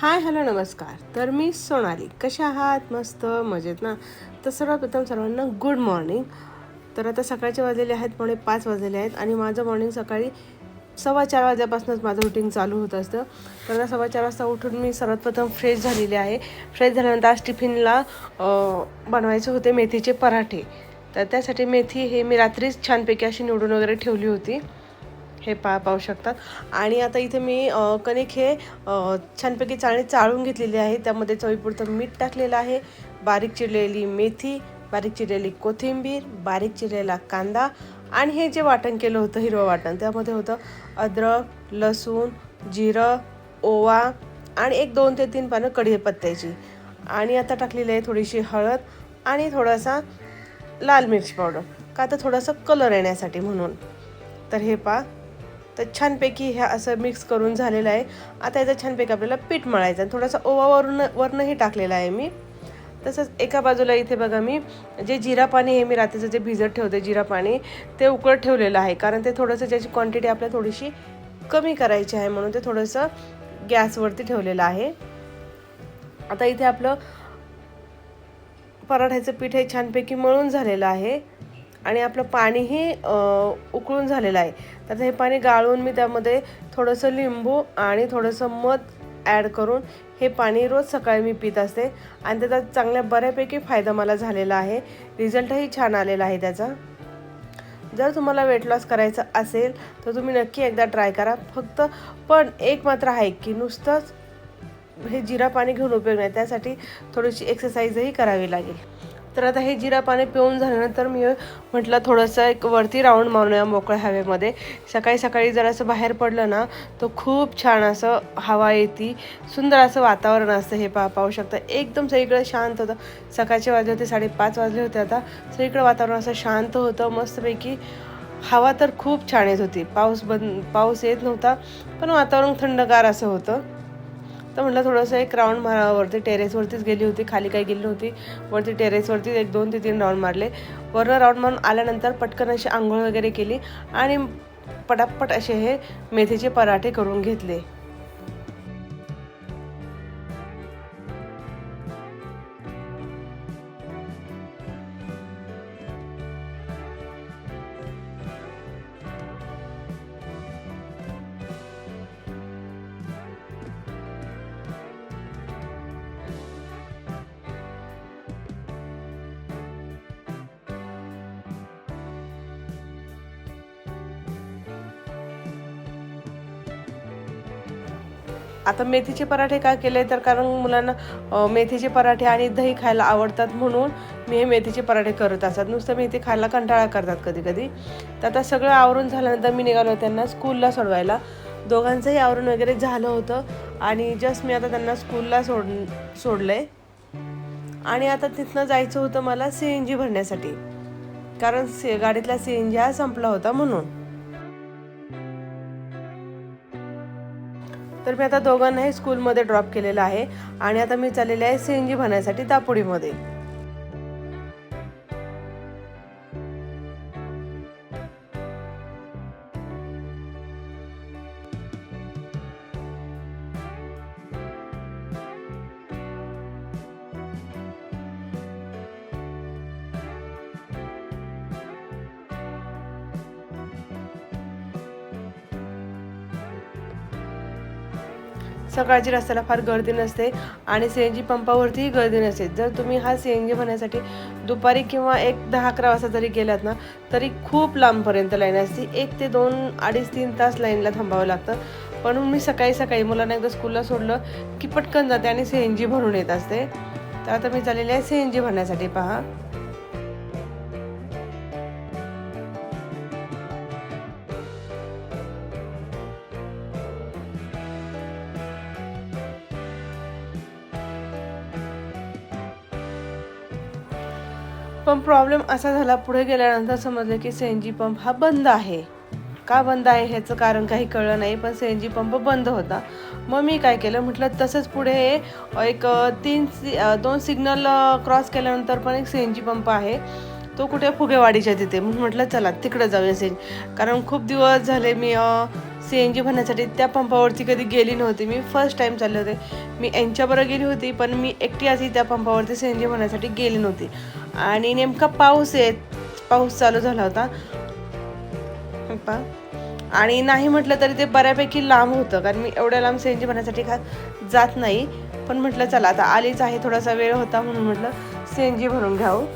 Hi hello नमस्कार. तर मी सोनाली. कशा आहात? मस्त मजेत ना? तर सर्वप्रथम सर्वांना गुड मॉर्निंग तर आता सकाळचे वाजलेले आहेत पावणे पाच वाजलेले आहेत आणि माझं मॉर्निंग सकाळी सव्वा चार वाजल्यापासूनच माझं रुटीन चालू होत असतं. तर आता सव्वा चार वाजता उठून मी सर्वात प्रथम फ्रेश झालेले आहे. फ्रेश झाल्यानंतर आज टिफिनला बनवायचे होते मेथीचे पराठे. तर त्यासाठी मेथी हे मी रात्रीच छानपैकी अशी निवडून वगैरे ठेवली होती. हे पा पाहू शकतात. आणि आता इथे मी कणिक हे छानपैकी चाळणी चाळून घेतलेली आहे. त्यामध्ये चवीपुरतं मीठ टाकलेलं आहे. बारीक चिरलेली मेथी बारीक चिरलेली कोथिंबीर बारीक चिरलेला कांदा आणि हे जे वाटण केलं होतं हिरवं वाटण त्यामध्ये होतं अद्रक लसूण जिरं ओवा आणि एक दोन ते तीन पानं कढीपत्त्याची. आणि आता टाकलेली आहे थोडीशी हळद आणि थोडासा लाल मिरची पावडर. का तर थोडासा कलर येण्यासाठी म्हणून. तर हे पा तर छानपैकी ह्या असं मिक्स करून झालेलं आहे. आता याचं छानपैकी आपल्याला पीठ मळायचं आणि थोडासा ओवा वरून वरनंही टाकलेला आहे मी. तसंच एका बाजूला इथे बघा मी जे जिरा पाणी हे मी रात्रीचं जे भिजत ठेवते जिरा पाणी ते उकळत ठेवलेलं आहे. कारण ते थोडंसं ज्याची क्वांटिटी आपल्याला थोडीशी कमी करायची आहे म्हणून ते थोडंसं गॅसवरती ठेवलेलं आहे. आता इथे आपलं पराठ्याचं पीठ हे छानपैकी मळून झालेलं आहे. आणि आपलं पाणीही उकळून झालेलं आहे. तर हे पाणी गाळून मी त्यामध्ये थोडंसं लिंबू आणि थोडंसं मध ॲड करून हे पाणी रोज सकाळी मी पित असते. आणि त्याचा चांगल्या बऱ्यापैकी फायदा मला झालेला आहे. रिझल्टही छान आलेला आहे त्याचा. जर तुम्हाला वेट लॉस करायचं असेल तर तुम्ही नक्की एकदा ट्राय करा. फक्त पण एक मात्र आहे की नुसतंच हे जिरा पाणी घेऊन उपयोग नाही. त्यासाठी थोडीशी एक्सरसाइजही करावी लागेल. तर आता हे जिरा पाणी पिऊन झाल्यानंतर मी म्हटलं थोडंसं एक वरती राऊंड मारूया मोकळ्या हवेमध्ये. सकाळी सकाळी जर असं बाहेर पडलं ना तर खूप छान असं हवा येते. सुंदर असं वातावरण असतं हे पा पाहू शकता. एकदम सगळीकडे शांत होतं. सकाळचे वाजले होते साडेपाच वाजले होते आता. सगळीकडे वातावरण असं शांत होतं मस्तपैकी. हवा तर खूप छान येत होती. पाऊस बंद पाऊस येत नव्हता पण वातावरण थंडगार असं होतं. तर म्हटलं थोडंसं एक राऊंड मारावरती टेरेसवरतीच गेली होती. खाली काही गेली नव्हती. वरती टेरेसवरतीच एक दोन ते तीन राऊंड मारले. वरनं राऊंड मारून आल्यानंतर पटकन अशी आंघोळ वगैरे केली आणि पटापट असे हे मेथीचे पराठे करून घेतले. आता मेथीचे पराठे का केले? तर कारण मुलांना मेथीचे पराठे आणि दही खायला आवडतात म्हणून मी हे मेथीचे पराठे करत असतात. नुसतं मेथी खायला कंटाळा करतात कधी कधी तर आता सगळं आवरून झाल्यानंतर मी निघालो त्यांना स्कूलला सोडवायला. दोघांचंही आवरून वगैरे झालं होतं आणि जस्ट मी आता त्यांना स्कूलला सोड सोडलं आहे आणि आता तिथनं जायचं होतं मला सी एन जी भरण्यासाठी. कारण सी गाडीतला सी एन जी हा संपला होता म्हणून. तर मी आता दोघांनाही स्कूलमध्ये ड्रॉप केलेलं आहे. आणि आता मी चाललेले आहे सी एन जी भरण्यासाठी दापोडीमध्ये. सकाळची रस्त्याला फार गर्दी नसते आणि सी एन जी पंपावरतीही गर्दी नसते. जर तुम्ही हा सी एन जी भरण्यासाठी दुपारी किंवा एक दहा अकरा वाजता जरी गेलात ना तरी खूप लांबपर्यंत लाईन असते. एक ते दोन अडीच तीन तास लाईनला थांबावं लागतं. पण मी सकाळी सकाळी मुलांना एकदा स्कूलला सोडलं की पटकन जाते आणि सी एन जी भरून येत असते. तर आता मी चाललेली आहे सी एन जी भरण्यासाठी. पहा. पण प्रॉब्लेम असा झाला पुढे गेल्यानंतर समजलं की सी एन जी पंप हा बंद आहे. का बंद आहे ह्याचं कारण काही कळलं नाही पण सी एन जी पंप बंद होता. मग मी काय केलं म्हटलं तसंच पुढे एक तीन सि दोन सिग्नल क्रॉस केल्यानंतर पण एक सी एन जी पंप आहे. तो कुठे? फुगेवाडीच्या तिथे. म्हणून म्हटलं चला तिकडे जाऊया सी कारण खूप दिवस झाले मी सी एन जी भरण्यासाठी त्या पंपावरती कधी गेली नव्हती. मी फर्स्ट टाईम चालले होते. मी यांच्याबरोबर गेली होती पण मी एकटी आधी त्या पंपावरती सी एन जी भरण्यासाठी गेली नव्हती. आणि नेमका पाऊस आहे पाऊस चालू झाला होता. आणि नाही म्हटलं तरी ते बऱ्यापैकी लांब होतं कारण मी एवढ्या लांब सी एन जी भरण्यासाठी खा जात नाही. पण म्हटलं चला आता आलीच आहे थोडासा वेळ होता म्हणून म्हटलं सी एन जी भरून घ्यावं.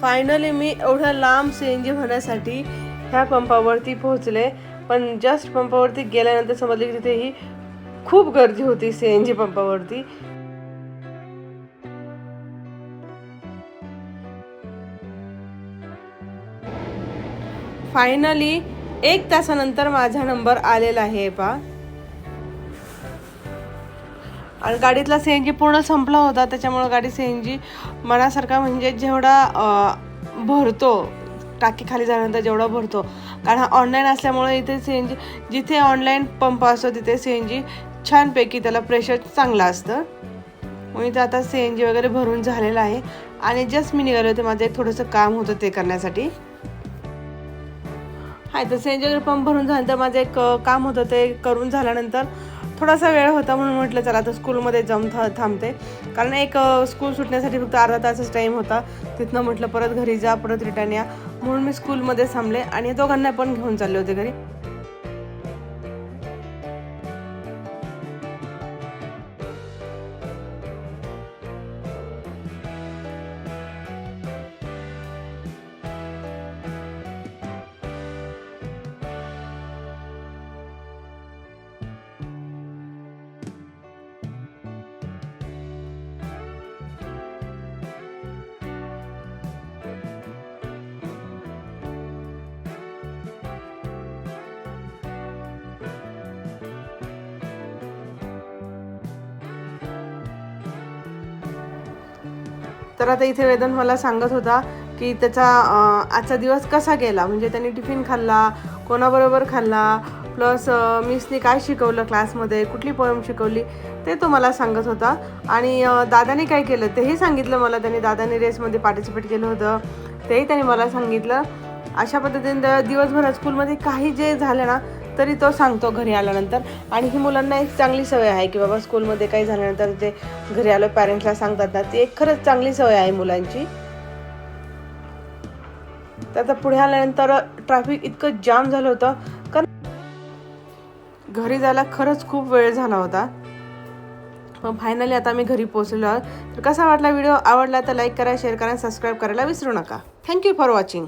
फायनली मी एवढ्या लांब सी एन जी भरण्यासाठी ह्या पंपावरती पोहोचले. पण जस्ट पंपावरती गेल्यानंतर समजले की तिथे ही खूप गर्दी होती सी एन जी पंपावरती. फायनली एक तासानंतर माझा नंबर आलेला आहे पा आणि गाडीतला सी एन जी पूर्ण संपला होता त्याच्यामुळं गाडी सी एन जी मनासारखा म्हणजे जेवढा भरतो टाकी खाली झाल्यानंतर जेवढा भरतो. कारण हा ऑनलाईन असल्यामुळे इथे सी एन जी जिथे ऑनलाईन पंप असतो तिथे सी एन जी छानपैकी त्याला प्रेशर चांगलं असतं. मी इथं आता सी एन जी वगैरे भरून झालेलं आहे. आणि जस्ट मी निघाले होते माझं एक थोडंसं काम होतं ते करण्यासाठी. हाय तर सी वगैरे पंप भरून झाल्यानंतर माझं एक काम होतं ते करून झाल्यानंतर थोडासा वेळ होता म्हणून म्हटलं चला आता स्कूलमध्ये जम था थांबते. कारण एक स्कूल सुटण्यासाठी फक्त अर्धा तासच टाईम होता. तिथनं म्हटलं परत घरी जा परत रिटर्न या. म्हणून मी स्कूलमध्ये थांबले आणि दोघांना पण घेऊन चालले होते घरी. तर आता इथे वेदन मला सांगत होता की त्याचा आजचा दिवस कसा गेला? म्हणजे त्यांनी टिफिन खाल्ला कोणाबरोबर खाल्ला प्लस मिसनी काय शिकवलं क्लासमध्ये कुठली पोयम शिकवली ते तो मला सांगत होता. आणि दादाने काय केलं तेही सांगितलं मला. त्यांनी दादाने रेसमध्ये पार्टिसिपेट केलं होतं तेही त्यांनी मला सांगितलं. अशा पद्धतीने दिवसभर दिवसभरात स्कूलमध्ये काही जे झालं ना तरी तो सांगतो घरी आल्यानंतर. आणि ही मुलांना एक चांगली सवय आहे की बाबा स्कूलमध्ये काही झाल्यानंतर ते घरी आलो पॅरेंट्सला सांगतात ना ती एक खरंच चांगली सवय आहे मुलांची. तर आता पुढे आल्यानंतर ट्रॅफिक इतकं जाम झालं होतं. कारण घरी जायला खरंच खूप वेळ झाला होता. पण फायनली आता मी घरी पोचलो आहोत. तर कसा वाटला व्हिडिओ आवडला तर लाईक करा शेअर करा सबस्क्राईब करायला विसरू नका. Thank you for watching